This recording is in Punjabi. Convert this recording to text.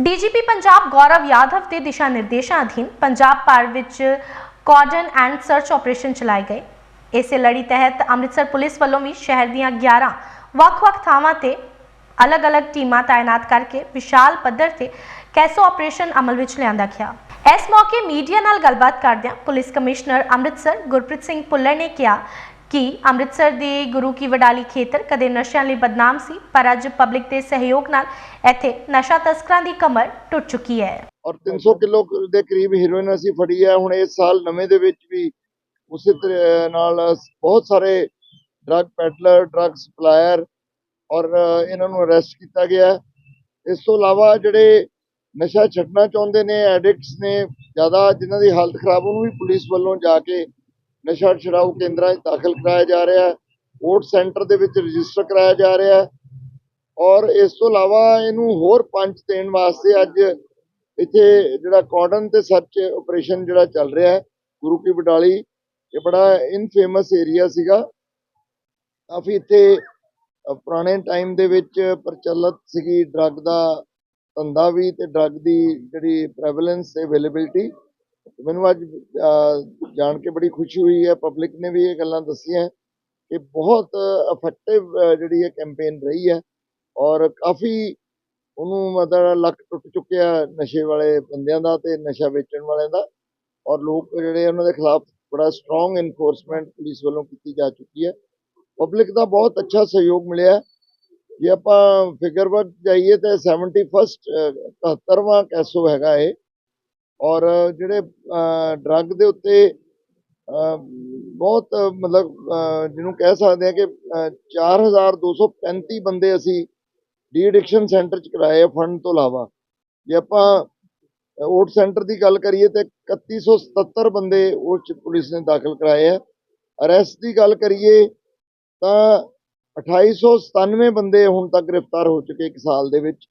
ਡੀਜੀਪੀ ਪੰਜਾਬ ਗੌਰਵ ਯਾਦਵ ਦੇ ਦਿਸ਼ਾ ਨਿਰਦੇਸ਼ਾਂ ਅਧੀਨ ਪੰਜਾਬ ਭਰ ਵਿੱਚ ਕਾਰਡਨ ਐਂਡ ਸਰਚ ਆਪਰੇਸ਼ਨ ਚਲਾਏ ਗਏ। ਇਸੇ ਲੜੀ ਤਹਿਤ ਅੰਮ੍ਰਿਤਸਰ ਪੁਲਿਸ ਵੱਲੋਂ ਵੀ ਸ਼ਹਿਰ ਦੀਆਂ 11 ਵੱਖ-ਵੱਖ ਥਾਵਾਂ ਤੇ ਅਲੱਗ-ਅਲੱਗ ਟੀਮਾਂ ਤਾਇਨਾਤ ਕਰਕੇ ਵਿਸ਼ਾਲ ਪੱਧਰ ਤੇ ਕੈਸੋ ਆਪਰੇਸ਼ਨ ਅਮਲ ਵਿੱਚ ਲਿਆਂਦਾ ਗਿਆ। ਇਸ ਮੌਕੇ ਮੀਡੀਆ ਨਾਲ ਗੱਲਬਾਤ ਕਰਦਿਆਂ ਪੁਲਿਸ ਕਮਿਸ਼ਨਰ ਅੰਮ੍ਰਿਤਸਰ ਗੁਰਪ੍ਰੀਤ ਸਿੰਘ ਭੁੱਲਰ ਨੇ ਕਿਹਾ ਕਿ ਅੰਮ੍ਰਿਤਸਰ ਦੇ ਗੁਰੂ ਕੀ ਵਡਾਲੀ ਖੇਤਰ ਕਦੇ ਨਸ਼ਿਆਂ ਲਈ ਬਦਨਾਮ ਸੀ, ਪਰ ਅੱਜ ਪਬਲਿਕ ਦੇ ਸਹਿਯੋਗ ਨਾਲ ਇੱਥੇ ਨਸ਼ਾ ਤਸਕਰਾਂ ਦੀ ਕਮਰ ਟੁੱਟ ਚੁੱਕੀ ਹੈ। ਔਰ 300 ਕਿਲੋ ਦੇ ਕਰੀਬ ਹੀਰੋਇਨ ਅਸੀਂ ਫੜੀ ਹੈ, ਹੁਣ ਇਸ ਸਾਲ ਨਵੇਂ ਦੇ ਵਿੱਚ ਵੀ ਉਸੇ ਨਾਲ ਬਹੁਤ ਸਾਰੇ ਡਰੱਗ ਪੈਡਲਰ ਡਰੱਗ ਸਪਲਾਇਰ ਔਰ ਇਹਨਾਂ ਨੂੰ ਅਰੈਸਟ ਕੀਤਾ ਗਿਆ ਇਸ ਤੋਂ ਇਲਾਵਾ ਜਿਹੜੇ ਨਸ਼ਾ ਛੱਡਣਾ ਚਾਹੁੰਦੇ ਨੇ ਐਡਿਕਟਸ ਨੇ, ਜ਼ਿਆਦਾ ਜਿਨ੍ਹਾਂ ਦੀ ਹਾਲਤ ਖਰਾਬ, ਉਹਨੂੰ ਵੀ ਪੁਲਿਸ ਵੱਲੋਂ ਜਾ ਕੇ ਨਸ਼ਾ ਛੁਡਾਊ ਕੇਂਦਰਾਂ 'ਚ ਦਾਖਲ ਕਰਾਇਆ ਜਾ ਰਿਹਾ ਹੈ, ਵੋਟ ਸੈਂਟਰ ਦੇ ਵਿੱਚ ਰਜਿਸਟਰ ਕਰਾਇਆ ਜਾ ਰਿਹਾ ਹੈ ਔਰ ਇਸ ਤੋਂ ਇਲਾਵਾ ਇਹਨੂੰ ਹੋਰ ਪੰਜ ਦੇਣ ਵਾਸਤੇ ਅੱਜ ਇੱਥੇ ਜਿਹੜਾ ਕਾਰਡਨ ਤੇ ਸਰਚ ਆਪਰੇਸ਼ਨ ਜਿਹੜਾ ਚੱਲ ਰਿਹਾ ਹੈ, ਗੁਰੂ ਕੀ ਬਡਾਲੀ, ਇਹ ਬੜਾ ਇਨਫੇਮਸ ਏਰੀਆ ਸੀਗਾ। ਕਾਫੀ ਇੱਥੇ ਪੁਰਾਣੇ ਟਾਈਮ ਦੇ ਵਿੱਚ ਪ੍ਰਚਲਿਤ ਸੀਗੀ ਡਰੱਗ ਦਾ ਧੰਦਾ ਵੀ ਤੇ ਡਰੱਗ ਦੀ ਜਿਹੜੀ ਪ੍ਰੈਵਲੈਂਸ ਤੇ ਅਵੇਲੇਬਿਲਟੀ, ਮੈਨੂੰ ਅੱਜ ਜਾਣ ਕੇ ਬੜੀ ਖੁਸ਼ੀ ਹੋਈ ਹੈ ਪਬਲਿਕ ਨੇ ਵੀ ਇਹ ਗੱਲਾਂ ਦੱਸੀਆਂ ਕਿ ਬਹੁਤ ਇਫੈਕਟਿਵ ਜਿਹੜੀ ਇਹ ਕੈਂਪੇਨ ਰਹੀ ਹੈ ਔਰ ਕਾਫੀ ਉਹਨੂੰ ਮਤਲਬ ਲੱਕ ਟੁੱਟ ਚੁੱਕਿਆ ਨਸ਼ੇ ਵਾਲੇ ਬੰਦਿਆਂ ਦਾ ਤੇ ਨਸ਼ਾ ਵੇਚਣ ਵਾਲਿਆਂ ਦਾ ਔਰ ਲੋਕ ਜਿਹੜੇ ਉਹਨਾਂ ਦੇ ਖਿਲਾਫ ਬੜਾ ਸਟਰੋਂਗ ਇਨਫੋਰਸਮੈਂਟ ਪੁਲਿਸ ਵੱਲੋਂ ਕੀਤੀ ਜਾ ਚੁੱਕੀ ਹੈ ਪਬਲਿਕ ਦਾ ਬਹੁਤ ਅੱਛਾ ਸਹਿਯੋਗ ਮਿਲਿਆ ਹੈ। ਜੇ ਆਪਾਂ ਫਿਗਰ ਵੱਲ ਜਾਈਏ ਤਾਂ 71st 71ਵਾਂ ਕੈਸੋ ਹੈਗਾ ਇਹ ਔਰ ਜਿਹੜੇ ਡਰੱਗ ਦੇ ਉੱਤੇ ਅਹ, ਬਹੁਤ ਮਤਲਬ ਜਿਹਨੂੰ ਕਹਿ ਸਕਦੇ ਆ ਕਿ ਅਹ, 4235 ਬੰਦੇ ਅਸੀਂ ਡੀ ਐਡਿਕਸ਼ਨ ਸੈਂਟਰ ਚ ਕਰਾਏ ਆ ਫੰਡ ਤੋਂ ਇਲਾਵਾ। ਜੇ ਆਪਾਂ ਓਟ ਸੈਂਟਰ ਦੀ ਗੱਲ ਕਰੀਏ ਤੇ 3177 ਬੰਦੇ ਉਸ ਚ ਪੁਲਿਸ ਨੇ ਦਾਖਲ ਕਰਾਏ ਆ। ਅਰੈਸਟ ਦੀ ਗੱਲ ਕਰੀਏ ਤਾਂ 2897 ਬੰਦੇ ਹੁਣ ਤੱਕ ਗ੍ਰਿਫਤਾਰ ਹੋ ਚੁੱਕੇ ਇੱਕ ਸਾਲ ਦੇ ਵਿੱਚ।